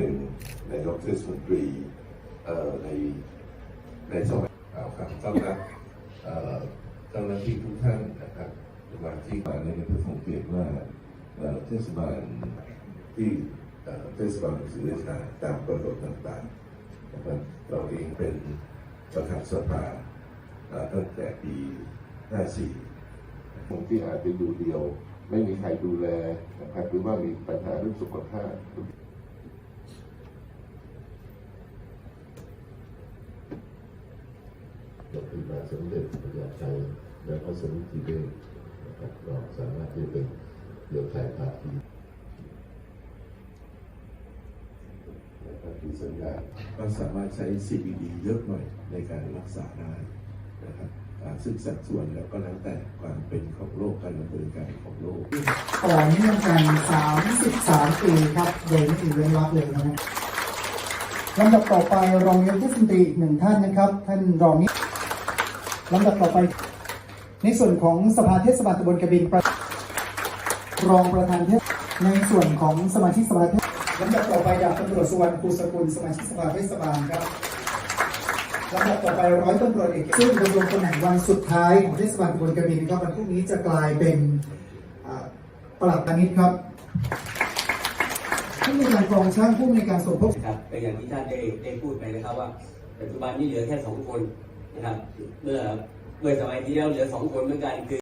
เป็นนายกเทศมนตรีในในสมัยเอาครับต้อนรับเจ้าหน้าที่ทุกท่านนะครับสมาชิกมาในเพื่อสังเกตว่าเทศบาลที่เทศบาลศรีราชาตามกำหนดต่างๆนะครับเราเองเป็นประธานสภาตั้งแต่ปี 54คนที่อาจจะอยู่เดียว ไม่มีใครดูแลนะครับหรือว่ามีปัญหาเรื่องสุขภาพ โรงพยาบาล สมเด็จพระยาชัยและพระสมุทรเวชนะครับเราสามารถที่จะเป็นเครือข่ายภาคีนะครับที่สัญญาก็สามารถใช้ CBD เยอะหน่อยในการรักษาได้นะครับซึ่งสัดส่วนแล้วก็แล้วแต่ความเป็นของโรคการดำเนินการของโรคต่อเนื่องกัน33 ปีครับโดยไม่มีเว้นวรรคเลยนะครับลำดับต่อไปรองนายกเทศมนตรีอีกหนึ่งท่านนะครับ ท่านรองนี้ ลำดับต่อไป ในส่วนของสภาเทศบาลตำบลกบินรรองประธานเทศในส่วนของสมาชิกสภาเทศลำดับต่อไปดาบตำรวจสุวรรณภูสกุลสมาชิกสภาเทศบาลครับลำดับต่อไปร้อยตำรวจเอกซึ่งดำรงตำแหน่งวันสุดท้ายของเทศบาลตำบลกบินครับวันพรุ่งนี้จะกลายเป็นปลัดพาณิชย์ครับผู้ในวยการกองช่างผู้ในการสมทบนะครับแต่อย่างที่ท่านได้ได้พูดไปนะครับว่าปัจจุบันนี้เหลือแค่สองคน นะครับ เมื่อเมื่อสมัยที่แล้วเหลือสองคนเหมือนกันคือ